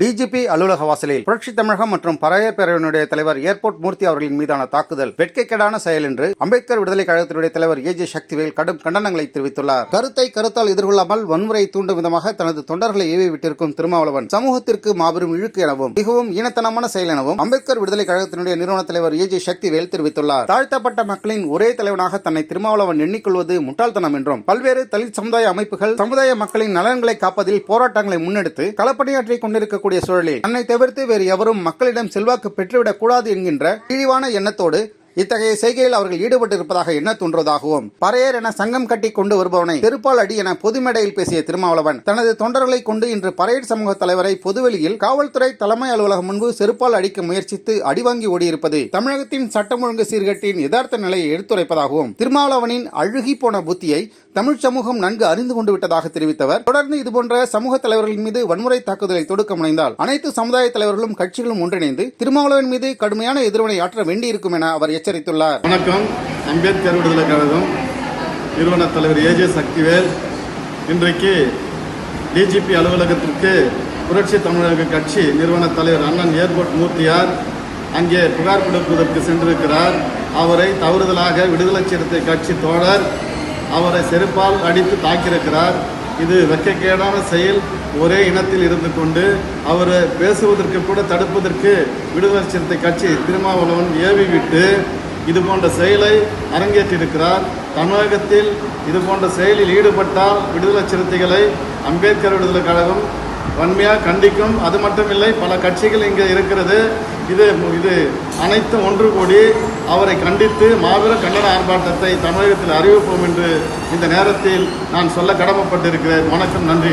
DGP அலுவலக வாசலில் புரட்சி தமிழகம் மற்றும் பழைய பேரவையினுடைய தலைவர் ஏர்போர்ட் மூர்த்தி அவர்களின் மீதான தாக்குதல் வெட்கைக்கேடான செயல் என்று அம்பேத்கர் விடுதலை கழகத்தினுடைய தலைவர் ஏ ஜே சக்திவேல் கடும் கண்டனங்களை தெரிவித்துள்ளார். கருத்தை கருத்தால் எதிர்கொள்ளாமல் வன்முறை தூண்டும் விதமாக தனது தொண்டர்களை ஏவி விட்டிருக்கும் திருமாவளவன் சமூகத்திற்கு மாபெரும் இழுக்கு எனவும் மிகவும் ஈனத்தனமான செயல் எனவும் அம்பேத்கர் விடுதலை கழகத்தினுடைய நிறுவன தலைவர் ஏ ஜே சக்திவேல் தெரிவித்துள்ளார். தாழ்த்தப்பட்ட மக்களின் ஒரே தலைவனாக தன்னை திருமாவளவன் எண்ணிக்கொள்வது முட்டாள்தனம் என்றும் பல்வேறு தலித் சமுதாய அமைப்புகள் சமுதாய மக்களின் நலன்களை காப்பதில் போராட்டங்களை முன்னெடுத்து களப்பணியாற்றிக் கொண்டிருக்கக்கூடிய சூழலில் தன்னை தவிர்த்து வேறு எவரும் மக்களிடம் செல்வாக்கு பெற்றுவிடக் கூடாது என்கின்ற இழிவான எண்ணத்தோடு இத்தகைய செய்கையில் அவர்கள் ஈடுபட்டிருப்பதாக எண்ண தோன்றுவதாகவும் பறையர் என சங்கம் கட்டி கொண்டு வருபவனை தெருப்பால் அடி என பொது மேடையில் பேசிய திருமாவளவன் தனது தொண்டர்களை கொண்டு இன்று பறையர் சமூக தலைவரை பொதுவெளியில் காவல்துறை தலைமை அலுவலகம் முன்பு செருப்பால் அடிக்க முயற்சித்து அடிவாங்கி ஓடியிருப்பது தமிழகத்தின் சட்டம் ஒழுங்கு சீர்கட்டின் யதார்த்த நிலையை எடுத்துரைப்பதாகவும் திருமாவளவனின் அழுகி போன புத்தியை தமிழ் சமூகம் நன்கு அறிந்து கொண்டு விட்டதாக தெரிவித்தவர். தொடர்ந்து இதுபோன்ற சமூக தலைவர்கள் மீது வன்முறை தாக்குதலை தொடுக்க முனைந்தால் அனைத்து சமுதாய தலைவர்களும் கட்சிகளும் ஒன்றிணைந்து திருமாவளவன் மீது கடுமையான எதிர்வினை ஆற்ற வேண்டியிருக்கும் என அவர் எச்சரித்துள்ளார். வணக்கம். அம்பேத்கர் விடுதலை கழகம் நிறுவன தலைவர் ஏஜே சக்திவேல் இன்றைக்கு டிஜிபி அலுவலகத்திற்கு புரட்சி தமிழக கட்சி நிறுவன தலைவர் அண்ணன் ஏர்போர்ட் மூர்த்தியார் அங்கே புகார் கொடுப்பதற்கு சென்றிருக்கிறார். அவரை தவறுதலாக விடுதலை சிறுத்தை கட்சி தோழர் அவரை செருப்பால் அடித்து தாக்கியிருக்கிறார். இது வெக்கக்கேடான செயல். ஒரே இனத்தில் இருந்து கொண்டு அவர் பேசுவதற்கு கூட தடுப்பதற்கு விடுதலை சிறுத்தை கட்சி திருமாவளவன் ஏவி விட்டு இது போன்ற செயலை அரங்கேற்றிருக்கிறார் தமிழகத்தில் இது போன்ற செயலில் ஈடுபட்டால் விடுதலை சிறுத்தைகளை அம்பேத்கர் விடுதலை கழகம் வன்மையாக கண்டிக்கும். அது மட்டுமில்லை பல கட்சிகள் இங்கே இருக்கிறது. இது இது அனைத்தும் ஒன்று கூடி அவரை கண்டித்து மாபெரும் கண்டன ஆர்ப்பாட்டத்தை தமிழகத்தில் அறிவிப்போம் என்று இந்த நேரத்தில் நான் சொல்ல கடமைப்பட்டிருக்கிறேன். வணக்கம் நன்றி.